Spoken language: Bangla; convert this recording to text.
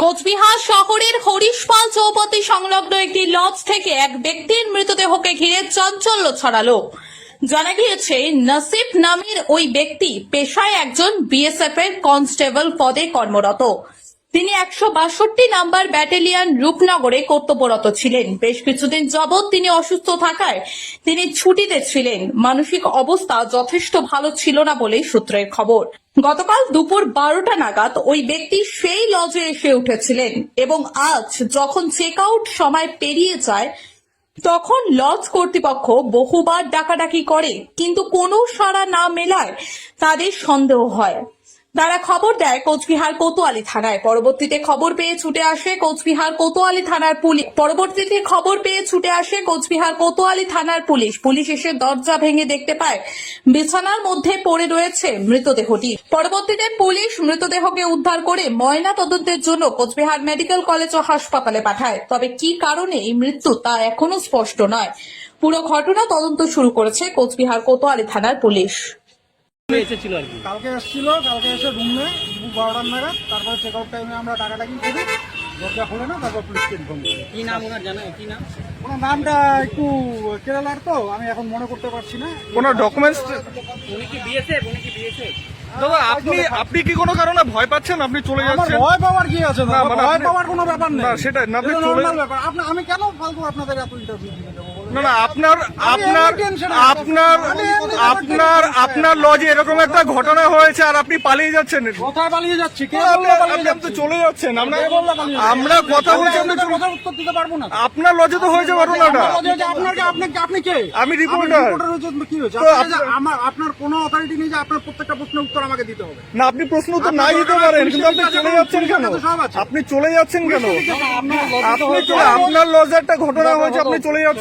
কোচবিহার শহরের হরিশপাল চৌপতি সংলগ্ন একটি লজ থেকে এক ব্যক্তির মৃতদেহকে ঘিরে চাঞ্চল্য ছড়ালো। জানা গিয়েছে, নসিব নামের ওই ব্যক্তি পেশায় একজন বিএসএফ এর কনস্টেবল পদে কর্মরত। তিনি একশো বাষট্টি নাম্বার ব্যাটালিয়ন রূপনগরে কর্তব্যরত ছিলেন। বেশ কিছুদিন যাবৎ তিনি অসুস্থ থাকায় তিনি ছুটিতে ছিলেন। মানসিক অবস্থা যথেষ্ট ভালো ছিল না বলে সূত্রের খবর। গতকাল দুপুর বারোটা নাগাদ ওই ব্যক্তি সেই লজে এসে উঠেছিলেন এবং আজ যখন চেক আউট সময় পেরিয়ে যায়, তখন লজ কর্তৃপক্ষ বহুবার ডাকাডাকি করে, কিন্তু কোনো সাড়া না মেলায় তাদের সন্দেহ হয়। তারা খবর দেয় কোচবিহার কোতোয়ালি থানায়। পরবর্তীতে খবর পেয়ে ছুটে আসে কোচবিহার কোতোয়ালি থানার পুলিশ। পরবর্তীতে খবর পেয়ে ছুটে আসে কোচবিহার কোতোয়ালি থানার পুলিশ। পুলিশ এসে দরজা ভেঙে দেখতে পায় বিছানার মধ্যে পড়ে রয়েছে মৃতদেহটি। পরবর্তীতে পুলিশ মৃতদেহকে উদ্ধার করে ময়না তদন্তের জন্য কোচবিহার মেডিকেল কলেজ ও হাসপাতালে পাঠায়। তবে কি কারণে এই মৃত্যু তা এখনও স্পষ্ট নয়। পুরো ঘটনা তদন্ত শুরু করেছে কোচবিহার কোতোয়ালি থানার পুলিশ। এসেছিল আর কি। কালকে এসেছিল কালকে এসে রুমে বারোটার নাগাদ তারপরে চেক আউট টাইমে আমরা টাকাটাকি করি? দরজা খুলে না তারপর পুলিশকে ইনফর্ম করি। কি নাম ওনার জানা কী নাম? ওনার নামটা একটু কেরালার তো আমি এখন মনে করতে পারছি না। কোনো ডকুমেন্টস উনি কি বিয়েছে উনি কি বিএসএফ? দাদা আপনি আপনি কি কোনো কারণে ভয় পাচ্ছেন আপনি চলে যাচ্ছেন ভয় পাওয়ার কি আছে না? মানে ভয় পাওয়ার কোনো ব্যাপার নেই না, সেটাই না, আপনি চলে- ব্যাপার আপনি আমি কেন ফালতু আপনাদের এত ইন্টারভিউ? না না আপনার আপনার আপনার আপনার। আপনার লজে এরকম একটা ঘটনা হয়েছে আর আপনি পালিয়ে যাচ্ছেন কোথায় পালিয়ে যাচ্ছি কে বলল পালিয়ে যাচ্ছি? চলে যাচ্ছেন আমরা? আমরা কথা বলছি আপনি আপনার উত্তর দিতে পারব না আপনার লজে তো হয়েছে ঘটনাটা আপনার আপনি আপনি কে আমি। রিপোর্টার হচ্ছে কি হয়েছে আমার আপনার কোনো অথরিটি নেই যে আপনার প্রত্যেকটা প্রশ্নের উত্তর আমাকে দিতে হবে না আপনি প্রশ্ন তো নাই দিতে পারেন কিন্তু আপনি চলে যাচ্ছেন কেন। আপনি চলে যাচ্ছেন কেন আপনার লজ্জা তো আপনি হয়েছে। চলে আপনার লজে একটা ঘটনা হয়েছে আপনি চলে যাচ্ছেন